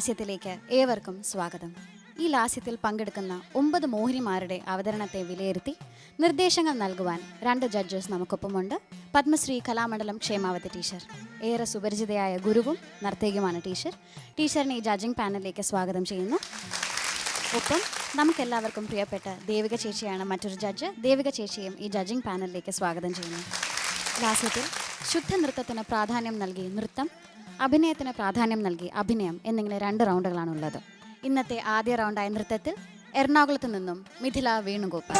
ലാസ്യത്തിലേക്ക് ഏവർക്കും സ്വാഗതം. ഈ ലാസ്യത്തിൽ പങ്കെടുക്കുന്ന ഒമ്പത് മോഹിനിമാരുടെ അവതരണത്തെ വിലയിരുത്തി നിർദ്ദേശങ്ങൾ നൽകുവാൻ രണ്ട് ജഡ്ജസ് നമുക്കൊപ്പമുണ്ട്. പത്മശ്രീ കലാമണ്ഡലം ക്ഷേമാവതി ടീച്ചർ ഏറെ സുപരിചിതയായ ഗുരുവും നർത്തകിയുമാണ് ടീച്ചർ. ടീച്ചറിനെ ഈ ജഡ്ജിംഗ് പാനലിലേക്ക് സ്വാഗതം ചെയ്യുന്നു. ഒപ്പം നമുക്കെല്ലാവർക്കും പ്രിയപ്പെട്ട ദേവിക ചേച്ചിയാണ് മറ്റൊരു ജഡ്ജ്. ദേവിക ചേച്ചിയും ഈ ജഡ്ജിംഗ് പാനലിലേക്ക് സ്വാഗതം ചെയ്യുന്നു. ലാസ്യത്തിൽ ശുദ്ധ നൃത്തത്തിന് പ്രാധാന്യം നൽകി നൃത്തം അഭിനയത്തിന് പ്രാധാന്യം നൽകി അഭിനയം എന്നിങ്ങനെ രണ്ട് റൗണ്ടുകളാണ് ഉള്ളത് ഇന്നത്തെ ആദ്യ റൗണ്ടായ നൃത്തത്തിൽ എറണാകുളത്ത് നിന്നും മിഥില വേണുഗോപാൽ.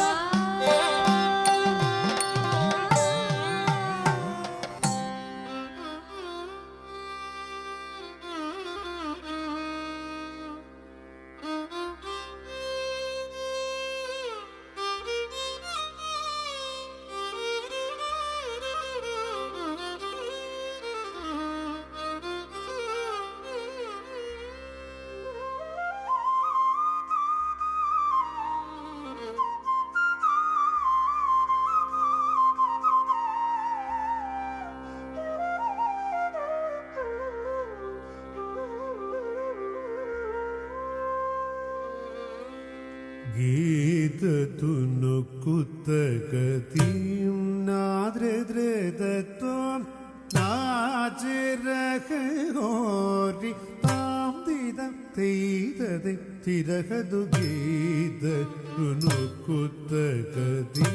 തിരഹതു ഗീതതുനുക്കുത്തകതി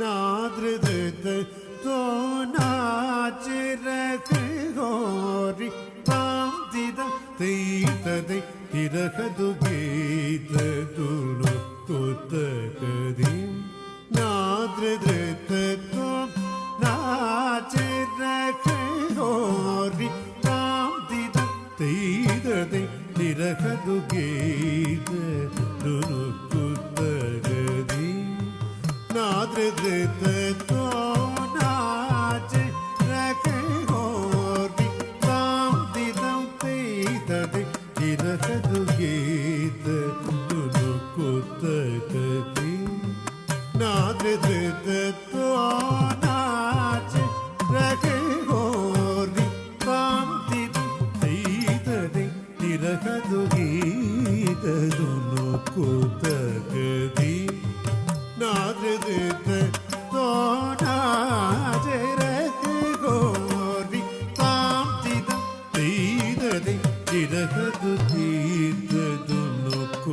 നാദ്രതത്വോ നാചിരഹോരി താം ദിതം തെയ്തതെ തിരഹതു ഗീതതുനു കുത്തകതിം നാദ്രതത്വം നാചിരഹോരി താം ദിതം തെയ്തതെ തിരഹതു ಇರಕದು ಗೀತ ತುರುಕುತ್ತರದಿ ನಾದ್ರತೆ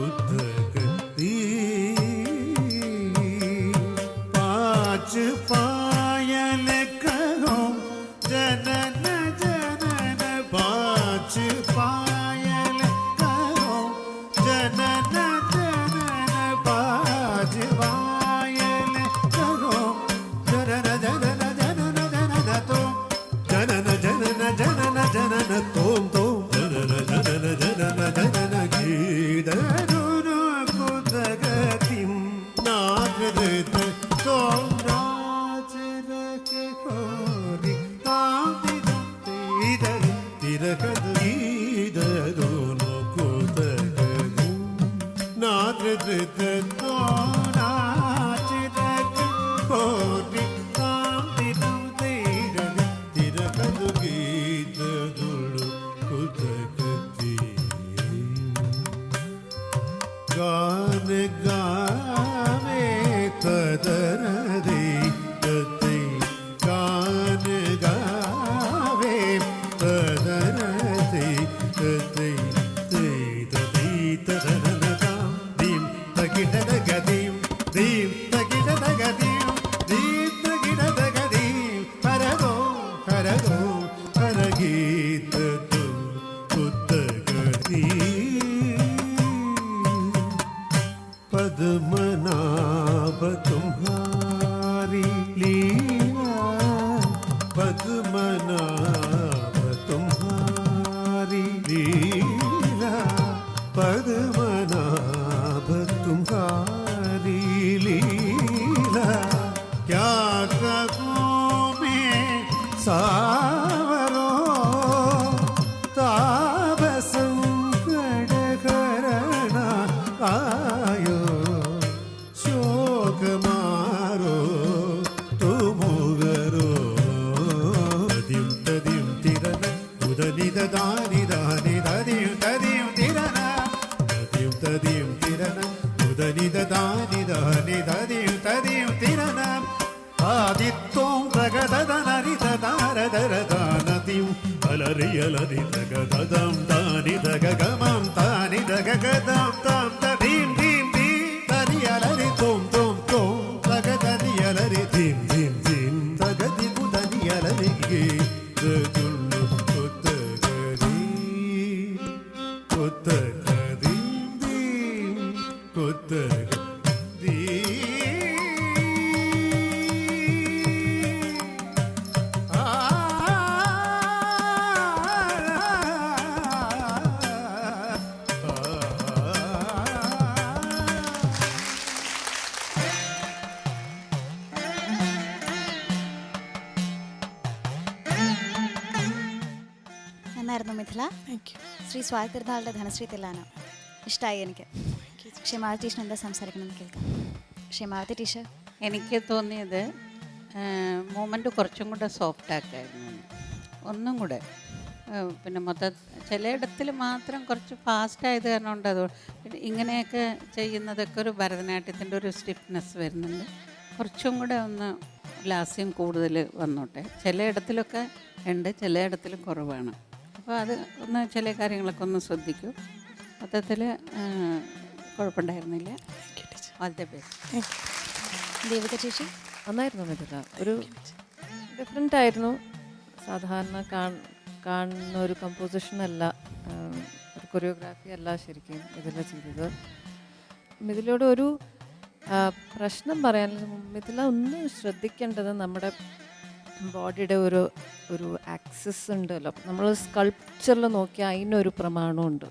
கொடுத்து 사. ರಿಯಲರಿ ದಗ ದದಂ ದಾನಿ ದಗ ಗಮಂ ತಾನಿ ದಗ ಗದಂ നന്നായിരുന്നു മിഥില. ശ്രീ സ്വാതി തിരുനാളുടെ ധനശ്രീ തില്ലാന ഇഷ്ടമായി എനിക്ക്. ക്ഷമാവതി ടീച്ചർ എന്താ സംസാരിക്കണമെന്ന് കേൾക്കാം. ക്ഷമാവതി ടീച്ചർ. എനിക്ക് തോന്നിയത് മൂമെന്റ് കുറച്ചും കൂടെ സോഫ്റ്റ് ആക്കായിരുന്നു ഒന്നും കൂടെ പിന്നെ മൊത്ത ചിലയിടത്തിൽ മാത്രം കുറച്ച് ഫാസ്റ്റ് ആയത് കാരണം ഉണ്ട് അത് പിന്നെ ഇങ്ങനെയൊക്കെ ചെയ്യുന്നതൊക്കെ ഒരു ഭരതനാട്യത്തിന്റെ ഒരു സ്റ്റിഫ്നെസ് വരുന്നുണ്ട്. കുറച്ചും കൂടെ ഒന്ന് ലാസ്യം കൂടുതൽ വന്നോട്ടെ. ചിലയിടത്തിലൊക്കെ ഉണ്ട് ചിലയിടത്തിൽ കുറവാണ്. അപ്പോൾ അത് ഒന്ന് ചില കാര്യങ്ങളൊക്കെ ഒന്ന് ശ്രദ്ധിക്കൂ. മൊത്തത്തിൽ കുഴപ്പമുണ്ടായിരുന്നില്ല. ഓൾ ദ ബെസ്റ്റ് ദേവിക ചേച്ചി നന്നായിരുന്നു മിഥുല ഒരു ഡിഫറെന്റ് ആയിരുന്നു. സാധാരണ കാണുന്ന ഒരു കമ്പോസിഷൻ അല്ല ഒരു കൊറിയോഗ്രാഫി അല്ല ശരിക്കും ഇതിൽ ചെയ്തത്. മിഥിലയോട് ഒരു പ്രശ്നം പറയാൻ മിഥില ഒന്ന് ശ്രദ്ധിക്കേണ്ടത് നമ്മുടെ ബോഡിയുടെ ഒരു ഒരു ആക്സസ് ഉണ്ടല്ലോ. നമ്മൾ സ്കൾപ്ചറിൽ നോക്കിയാൽ അതിനൊരു പ്രമാണമുണ്ട്.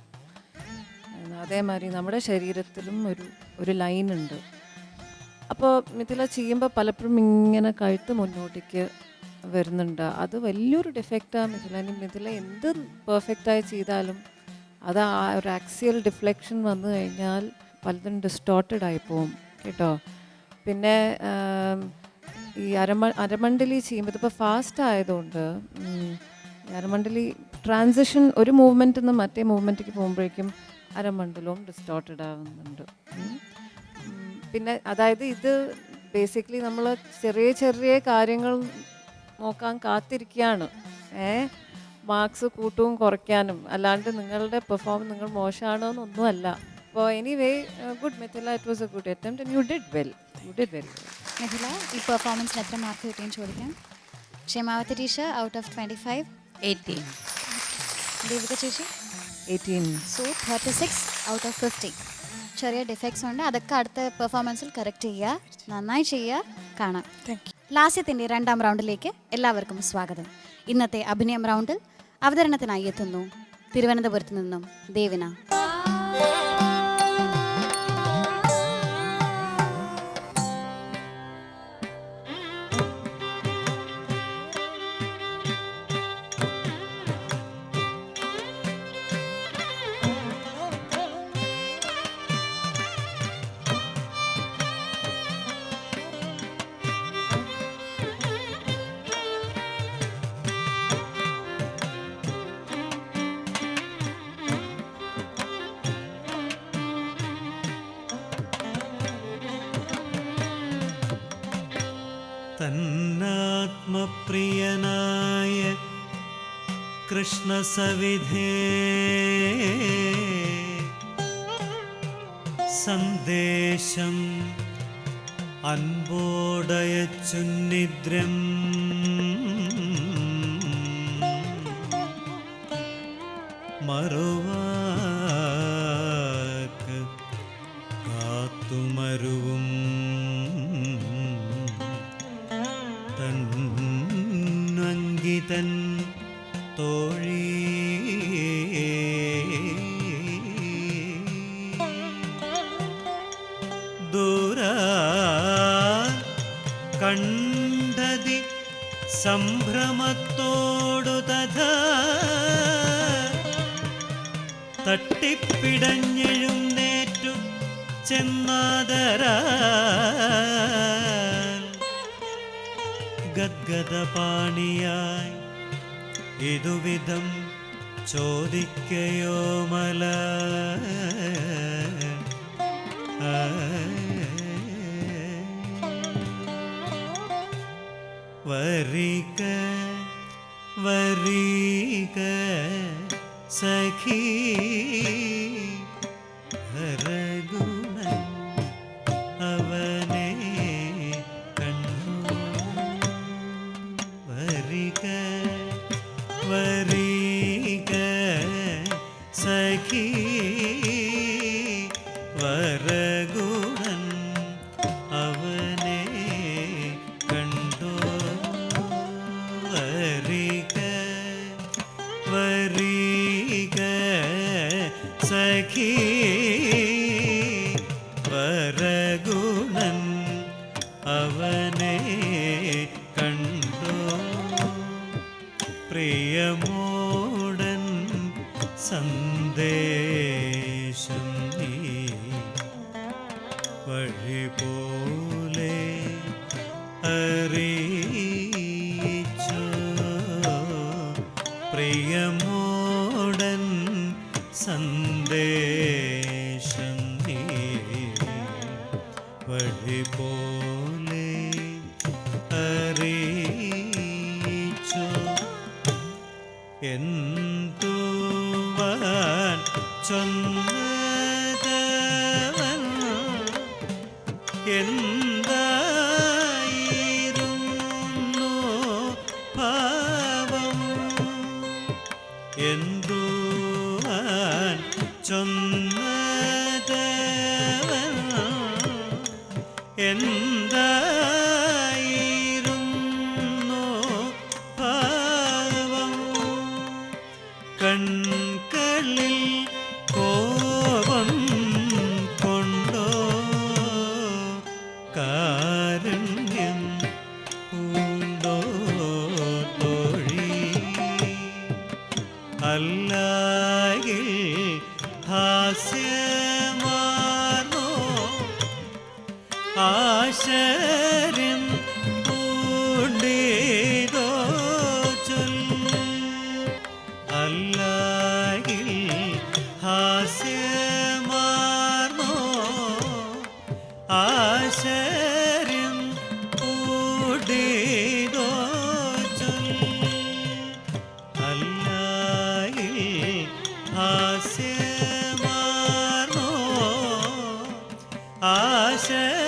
അതേമാതിരി നമ്മുടെ ശരീരത്തിലും ഒരു ഒരു ലൈൻ ഉണ്ട് അപ്പോൾ മിഥില ചെയ്യുമ്പോൾ പലപ്പോഴും ഇങ്ങനെ കഴുത്ത് മുന്നോട്ടേക്ക് വരുന്നുണ്ട്. അത് വലിയൊരു ഡിഫക്റ്റാണ് മിഥില. മിഥില എന്ത് പെർഫെക്റ്റായി ചെയ്താലും അത് ആ ഒരു ആക്സിയൽ ഡിഫ്ലക്ഷൻ വന്നു കഴിഞ്ഞാൽ പലതും ഡിസ്റ്റോർട്ടഡ് ആയി പോവും. കേട്ടോ? പിന്നെ ഈ അരമ അരമണ്ഡലി ചെയ്യുമ്പോൾ ഇതിപ്പോൾ ഫാസ്റ്റ് ആയതുകൊണ്ട് അരമണ്ടലി ട്രാൻസിഷൻ ഒരു മൂവ്മെന്റിൽ നിന്ന് മറ്റേ മൂവ്മെന്റിലേക്ക് പോകുമ്പോഴേക്കും അരമണ്ഡലവും ഡിസ്റ്റോർട്ടഡ് ആവുന്നുണ്ട്. പിന്നെ അതായത് ഇത് ബേസിക്കലി നമ്മൾ ചെറിയ ചെറിയ കാര്യങ്ങൾ നോക്കാൻ കാത്തിരിക്കുകയാണ് ഏ മാർക്സ് കൂട്ടവും കുറയ്ക്കാനും. അല്ലാണ്ട് നിങ്ങളുടെ പെർഫോമൻസ് നിങ്ങൾ മോശമാണോ എന്നൊന്നുമല്ല അപ്പോൾ anyway good Mithila it was a good attempt and you did well you did well Mithila ഈ പെർഫോമൻസിന് എത്ര മാർക്ക് കിട്ടിയെന്ന് ചോദിക്കാം. Kshamavathi teacher out of twenty five eighteen Devika ചേച്ചി? Eighteen so thirty six out of fifty ചെറിയ defects ഉണ്ട്. അതൊക്കെ അടുത്ത പെർഫോമൻസിൽ കറക്റ്റ് ചെയ്യുക. നന്നായി ചെയ്യുക. കാണാം. ലാസ്യത്തിന്റെ രണ്ടാം റൗണ്ടിലേക്ക് എല്ലാവർക്കും സ്വാഗതം. ഇന്നത്തെ അഭിനയം റൗണ്ടിൽ അവതരണത്തിനായി എത്തുന്നു. തിരുവനന്തപുരത്ത് നിന്നും ദേവിന. കൃഷ്ണസവിധേ സന്ദേശം അൻപോടയച്ചുന്നിദ്രം സംഭ്രമത്തോടു തഥ. തട്ടിപ്പിടഞ്ഞെഴുന്നേറ്റു ചെന്നാദര ഗദ്ഗതപാണിയായി ഇതുവിധം ചോദിക്കയോ മല. വരിക വരീക സഖീ. പ്രിയമോടൻ സന്ദേശം നീ വഴിപോ അല്ലാകിൽ ഹാസ്യ আশে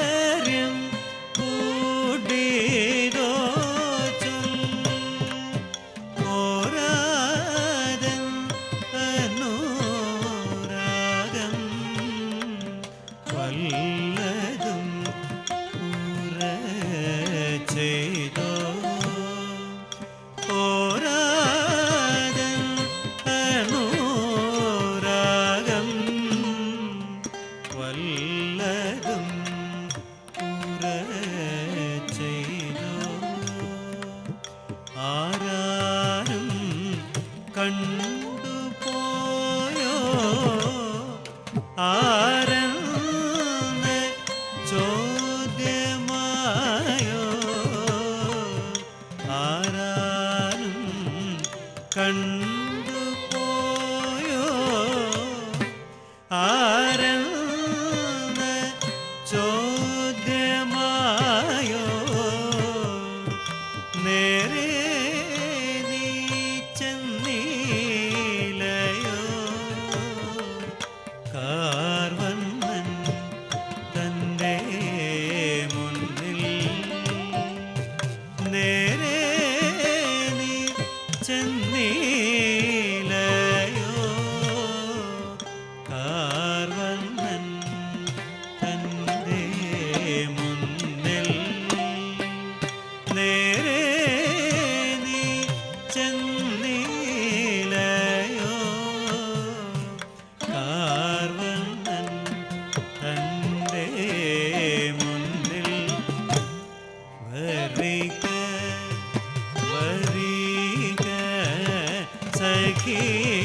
सखी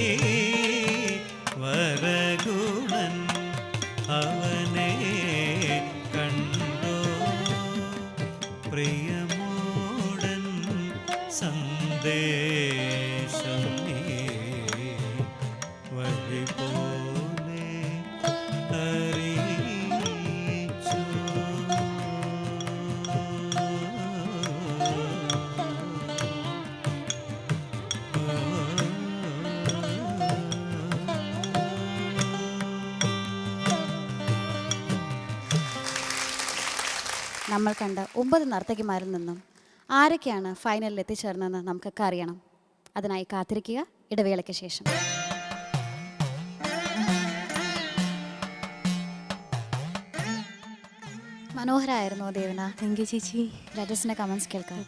നമ്മൾ കണ്ട ഒമ്പത് നർത്തകിമാരിൽ നിന്നും ആരൊക്കെയാണ് ഫൈനലിൽ എത്തിച്ചേർന്നതെന്ന് നമുക്കൊക്കെ അറിയണം. അതിനായി കാത്തിരിക്കുക. ഇടവേളയ്ക്ക് ശേഷം. മനോഹരമായിരുന്നു ദേവന താങ്ക് യു ചേച്ചി. ജഡ്ജസിന്റെ കമന്റ്സ് കേൾക്കാം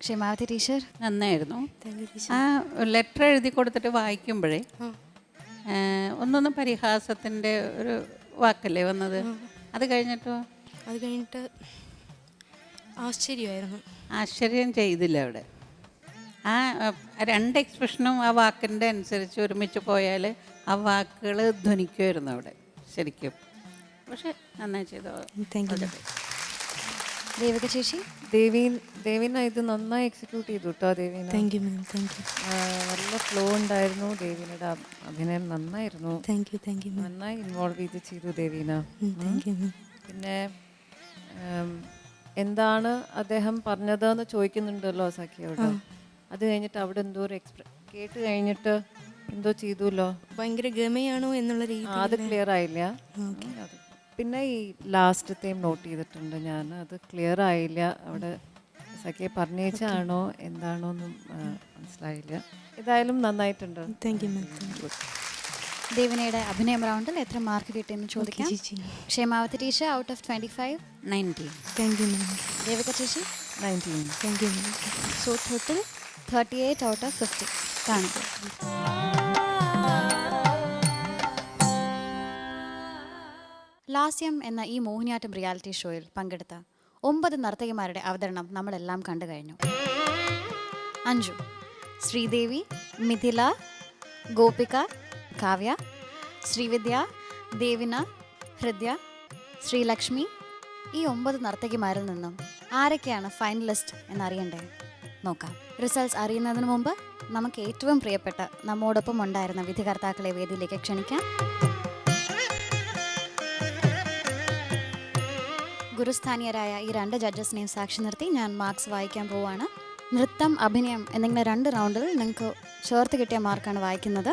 ക്ഷേമാവതി ടീച്ചർ. നന്നായിരുന്നു. ആ ലെറ്റർ എഴുതി കൊടുത്തിട്ട് വായിക്കുമ്പോഴേ ഒന്നൊന്ന് ഒന്നൊന്നും പരിഹാസത്തിന്റെ ഒരു വാക്കല്ലേ വന്നത്? അത് കഴിഞ്ഞിട്ടോ? അത് കഴിഞ്ഞിട്ട് ആശ്ചര്യമായിരുന്നു. ആശ്ചര്യം ചെയ്തില്ല അവിടെ. ആ രണ്ട് എക്സ്പ്രഷനും ആ വാക്കിന്റെ അനുസരിച്ച് ഒരുമിച്ച് പോയാൽ ആ വാക്കുകൾ ധ്വനിക്കുമായിരുന്നു അവിടെ ശരിക്കും. പക്ഷെ നന്നായി ചെയ്തോ. താങ്ക് യു ദേവിക ചേച്ചി? ദേവീൻ ദേവീന ഇത് നന്നായി എക്സിക്യൂട്ട് ചെയ്തു കേട്ടോ Devina. Thank you ma'am thank you നല്ല ഫ്ലോ ഉണ്ടായിരുന്നു. ദേവീനയുടെ അഭിനയം നന്നായിരുന്നു. താങ്ക് യു താങ്ക് യു നന്നായി ഇൻവോൾവ് ചെയ്ത് ചെയ്തു ദേവീന. താങ്ക് യു മാം പിന്നെ എന്താണ് അദ്ദേഹം പറഞ്ഞതെന്ന് ചോദിക്കുന്നുണ്ടല്ലോ സഖിയോട്. അത് കഴിഞ്ഞിട്ട് അവിടെ എന്തോ ഒരു എക്സ്പ്ര കേട്ട് കഴിഞ്ഞിട്ട് എന്തോ ചെയ്തുല്ലോ? ഭയങ്കര ഗമയാണോ എന്നുള്ള രീതി അത് ക്ലിയർ ആയില്ല. പിന്നെ ഈ ലാസ്റ്റത്തെയും നോട്ട് ചെയ്തിട്ടുണ്ട് ഞാൻ. അത് ക്ലിയർ ആയില്ല. അവിടെ സഖിയെ പറഞ്ഞേച്ചാണോ എന്താണോ ഒന്നും മനസ്സിലായില്ല. ഏതായാലും നന്നായിട്ടുണ്ട്. താങ്ക് യു ദേവിനയുടെ അഭിനയം റൗണ്ടിൽ എത്ര മാർക്ക് കിട്ടിയെന്ന് ചോദിക്കാം. Kshemavathi teacher out of twenty five nineteen thank you Devika ചേച്ചി nineteen thank you so total thirty eight out of fifty കാണിക്കും ലാസ്യം എന്ന ഈ മോഹിനിയാട്ടം റിയാലിറ്റി ഷോയിൽ പങ്കെടുത്ത ഒമ്പത് നർത്തകിമാരുടെ അവതരണം നമ്മളെല്ലാം കണ്ടു കഴിഞ്ഞു. അഞ്ജു ശ്രീദേവി മിഥില ഗോപിക കാവ്യ ശ്രീവിദ്യ ദേവിന ഹൃദ്യ ശ്രീലക്ഷ്മി ഈ ഒമ്പത് നർത്തകിമാരിൽ നിന്നും ആരൊക്കെയാണ് ഫൈനലിസ്റ്റ് എന്നറിയണ്ടേ? നോക്കാം. റിസൾട്ട്സ് അറിയുന്നതിന് മുമ്പ് നമുക്ക് ഏറ്റവും പ്രിയപ്പെട്ട നമ്മോടൊപ്പം ഉണ്ടായിരുന്ന വിധികർത്താക്കളെ വേദിയിലേക്ക് ക്ഷണിക്കാം. ഗുരുസ്ഥാനീയരായ ഈ രണ്ട് ജഡ്ജസിനെയും സാക്ഷി നിർത്തി ഞാൻ മാർക്സ് വായിക്കാൻ പോവുകയാണ് നൃത്തം അഭിനയം എന്നിങ്ങനെ രണ്ട് റൗണ്ടിൽ നിങ്ങൾക്ക് ചേർത്ത് കിട്ടിയ മാർക്കാണ് വായിക്കുന്നത്.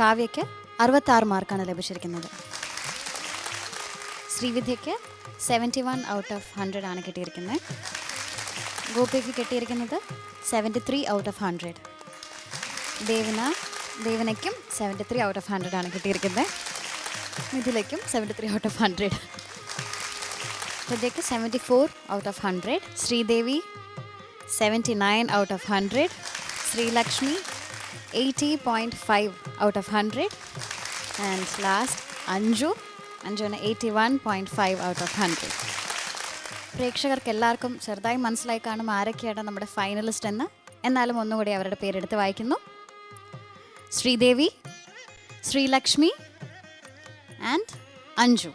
കാവ്യയ്ക്ക് അറുപത്താറ് മാർക്കാണ് ലഭിച്ചിരിക്കുന്നത്. ശ്രീവിദ്യയ്ക്ക് seventy one out of hundred ആണ് കിട്ടിയിരിക്കുന്നത്. ഗോപിക്ക് കിട്ടിയിരിക്കുന്നത് seventy three out of hundred Devana ദേവനയ്ക്കും seventy three out of hundred ആണ് കിട്ടിയിരിക്കുന്നത്. മിഥിലയ്ക്കും seventy three out of hundred ഹൃദയക്ക് seventy four out of hundred Sreedevi seventy nine out of hundred Sreelakshmi eighty point five out of hundred and last Anju അഞ്ജുവിന് eighty one point five out of hundred പ്രേക്ഷകർക്ക് എല്ലാവർക്കും ചെറുതായി മനസ്സിലായി കാണും ആരൊക്കെയാണ് നമ്മുടെ finalist എന്ന്. എന്നാലും ഒന്നുകൂടി അവരുടെ പേരെടുത്ത് വായിക്കുന്നു. ശ്രീദേവി ശ്രീലക്ഷ്മി ആൻഡ് അഞ്ജു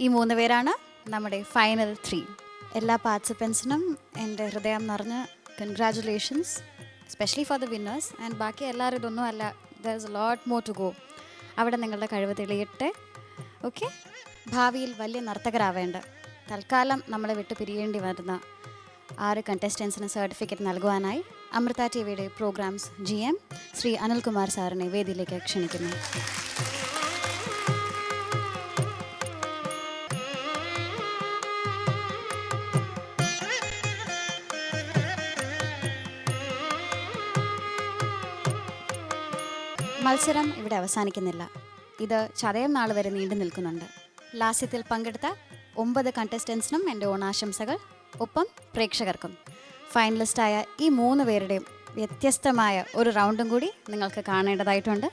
ഈ മൂന്ന് പേരാണ് നമ്മുടെ ഫൈനൽ ത്രീ എല്ലാ പാർട്ടിസിപ്പൻസിനും എന്റെ ഹൃദയം നിറഞ്ഞ് congratulations specially for the winners and ബാക്കി എല്ലാവരും ഇതൊന്നും അല്ല. There is lot more to go അവിടെ നിങ്ങളുടെ കഴിവ് തെളിയട്ടെ. ഓക്കെ ഭാവിയിൽ വലിയ നർത്തകരാവേണ്ട. തൽക്കാലം നമ്മളെ വിട്ട് പിരിയേണ്ടി വരുന്ന ആറ് കണ്ടസ്റ്റൻസിന് സർട്ടിഫിക്കറ്റ് നൽകുവാനായി അമൃത ടി വിയുടെ programs G M Sree Anilkumar സാറിനെ വേദിയിലേക്ക് ക്ഷണിക്കുന്നു. മത്സരം ഇവിടെ അവസാനിക്കുന്നില്ല. ഇത് ചതയം നാൾ വരെ നീണ്ടു നിൽക്കുന്നുണ്ട്. ലാസ്യത്തിൽ പങ്കെടുത്ത ഒമ്പത് കണ്ടസ്റ്റൻസിനും എന്റെ ഓണാശംസകൾ. ഒപ്പം പ്രേക്ഷകർക്കും. ഫൈനലിസ്റ്റായ ഈ മൂന്ന് പേരുടെയും വ്യത്യസ്തമായ ഒരു റൗണ്ടും കൂടി നിങ്ങൾക്ക് കാണേണ്ടതായിട്ടുണ്ട്.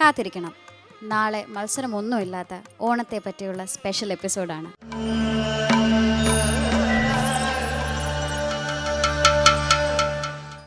കാത്തിരിക്കണം. നാളെ മത്സരമൊന്നുമില്ലാത്ത ഓണത്തെ പറ്റിയുള്ള സ്പെഷ്യൽ എപ്പിസോഡാണ്.